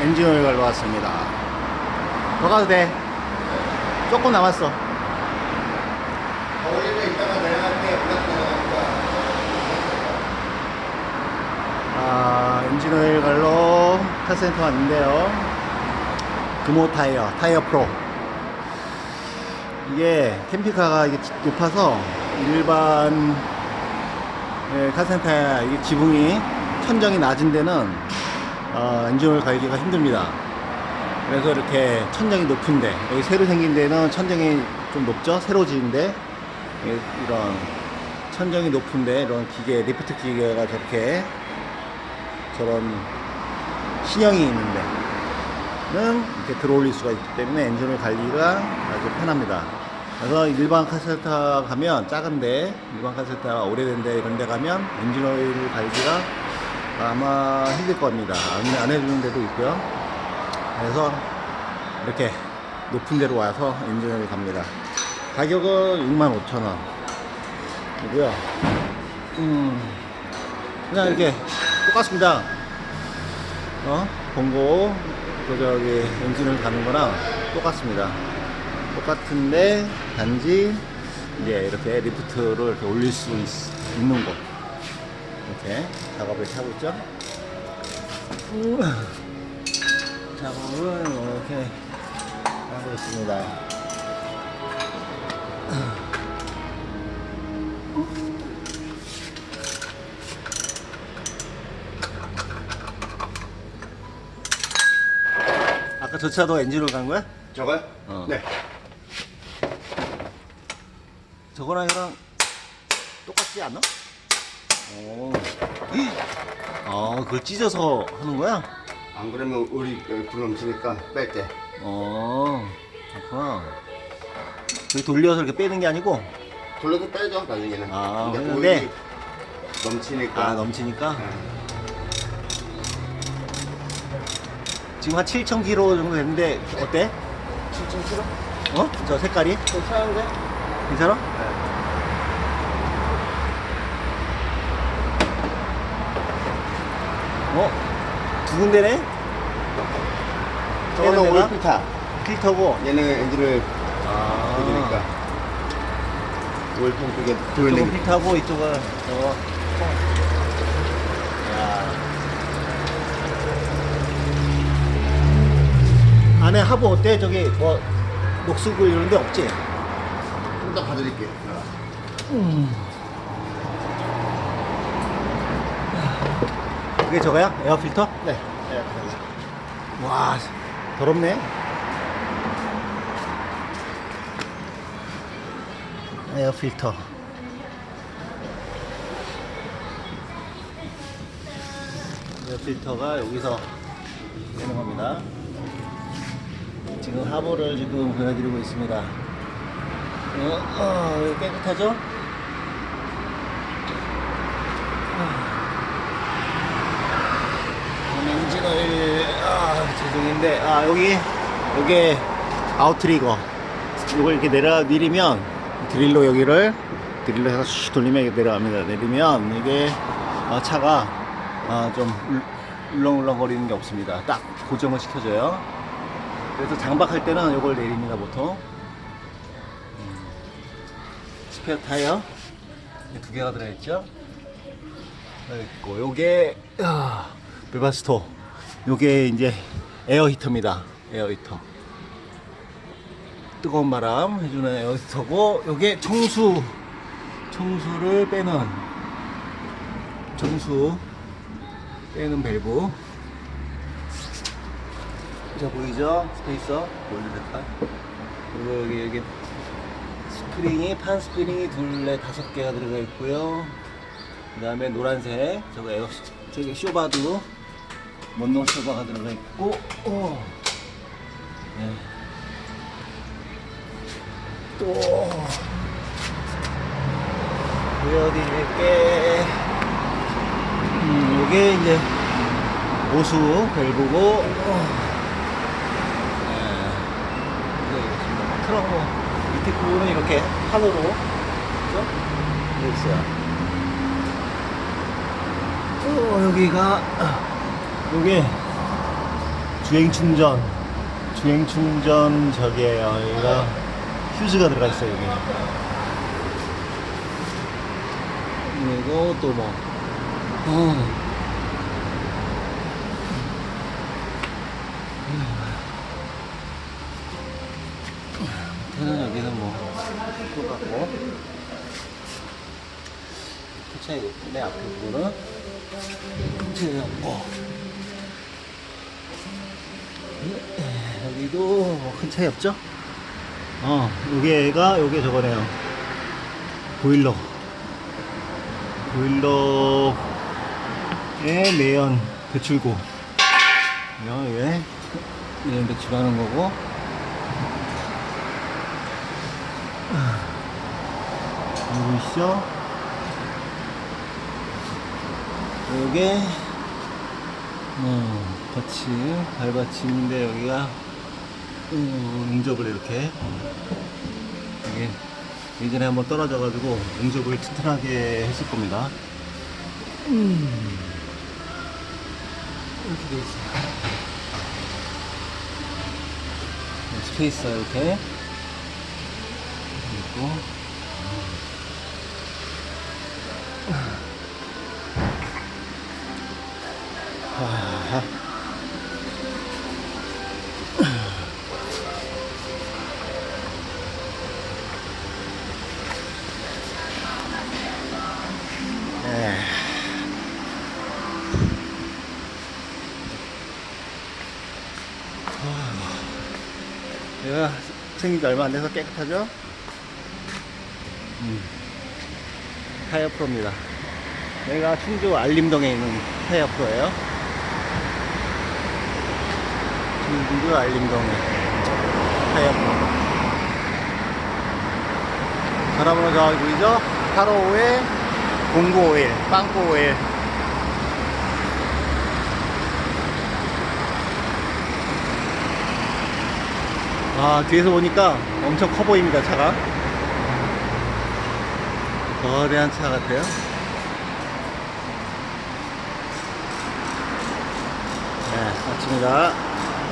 엔진오일 갈러 왔습니다. 더 가도 돼. 조금 남았어. 아, 엔진오일 갈러 카센터 왔는데요. 금호 타이어, 타이어 프로. 이게 캠핑카가 이게 높아서 일반 예, 카센터야 이게 지붕이 천정이 낮은 데는 어, 엔진오일 갈기가 힘듭니다. 그래서 이렇게 천정이 높은데 여기 새로 생긴 데는 천정이 좀 높죠? 새로 지은데 예, 이런 천정이 높은데 이런 기계 리프트 기계가 저렇게 저런 신형이 있는데 는 이렇게 들어올릴 수가 있기 때문에 엔진을 관리가 아주 편합니다. 그래서 일반 카세타 가면 작은데 일반 카세타 오래된데 이런 데 가면 엔진 오일 갈기가 아마 힘들 겁니다. 안, 안 해주는 데도 있고요. 그래서 이렇게 높은 데로 와서 엔진 오일 갑니다. 가격은 65,000원 이고요. 음, 그냥 이렇게 똑같습니다. 어? 본고, 그 저기, 엔진을 가는 거랑 똑같습니다. 똑같은데, 단지, 이제 이렇게 리프트를 이렇게 올릴 수 있, 있는 곳. 이렇게 작업을 하고 있죠. 음. 작업을 이렇게 하고 있습니다. 아까 저 차도 엔진으로 간 거야? 저거요? 어. 네. 저거랑 이거랑 똑같지 않아? 오. 어, 그걸 찢어서 하는 거야? 안 그러면 우리 여기 불 넘치니까 뺄 때. 어, 그렇구나. 그게 돌려서 이렇게 빼는 게 아니고, 돌려도 빼죠, 나중에는. 아, 근데 근데- 넘치니까. 아, 넘치니까. 네. 지금 한 7,000km 정도 됐는데, 어때? 7.7원? 어? 저 색깔이? 괜찮은데? 괜찮아? 어? 두 군데네? 저거는 얘는 내가? 오일 필터. 필터고. 얘는 엔진을 아. 해주니까. 오일통 쪽에 이쪽은 돌리는 필터고, 이쪽은 저거. 야. 안에 하부 어때? 저기 뭐 녹슬고 이런 데 없지? 좀더 봐드릴게요. 그게 저거야? 에어 필터? 네. 와, 더럽네. 에어 필터. 에어 필터가 여기서 되는 겁니다. 지금 하부를 지금 보여드리고 있습니다. 어, 어, 깨끗하죠? 아, 제동인데 아 여기 여기 아웃트리거. 이걸 이렇게 내려 내리면 드릴로 여기를 드릴로 해서 슉 돌리면 이게 내려갑니다. 내리면 이게 어, 차가 어, 좀 울- 울렁울렁 거리는 게 없습니다. 딱 고정을 시켜줘요. 그래서 장박할 때는 이걸 내립니다 보통. 음. 스페어 타이어. 이두 개가 들어있죠? 있고 요게 아, 베바스토 요게 이제 에어 히터입니다. 에어 히터. 뜨거운 바람 해주는 에어 히터고 요게 청수. 청수를 빼는 청수 빼는 밸브. 자 보이죠? 스페이서. 색깔 그리고 여기 여기 스프링이 판 스프링이 둘레 다섯 개가 들어가 있고요. 그 다음에 노란색 저거 에어 저기 쇼바도 원동 쇼바가 들어가 있고 오. 네. 또 보여드릴게 음, 요게 이제 보수 밸브고 어. 네. 뭐 밑에 부분은 이렇게 판으로 그죠? 되어 있어요. 어, 여기가, 요게 주행 충전 주행 충전 저기에요 여기가 휴즈가 들어가 있어요 여기. 그리고 또뭐? 어. 저는 여기는 뭐또 같고. 차이 내 앞에 부분은. 차이 없고 여기도 뭐 큰 차이 없죠? 어, 요게가, 요게 저거네요. 보일러. 보일러의 매연. 이거, 이게 매연 배출하는 거고. 여기 있어. 요게, 어, 받침, 발받침인데 여기가 음, 응접을 이렇게 이게 예전에 한번 떨어져가지고 응접을 튼튼하게 했을 겁니다. 음. 이렇게 돼 있어요. 네, 스페이스 이렇게 있고 생긴 지 얼마 안 돼서 깨끗하죠? 음. 타이어 프로입니다. 여기가 충주 알림동에 있는 타이어 프로예요. 충주 알림동에 타이어 프로. 전화번호 저기 보이죠? 855에 0951, 빵꾸 51. 아, 뒤에서 보니까 엄청 커 보입니다, 차가. 거대한 차 같아요. 네, 아침이다.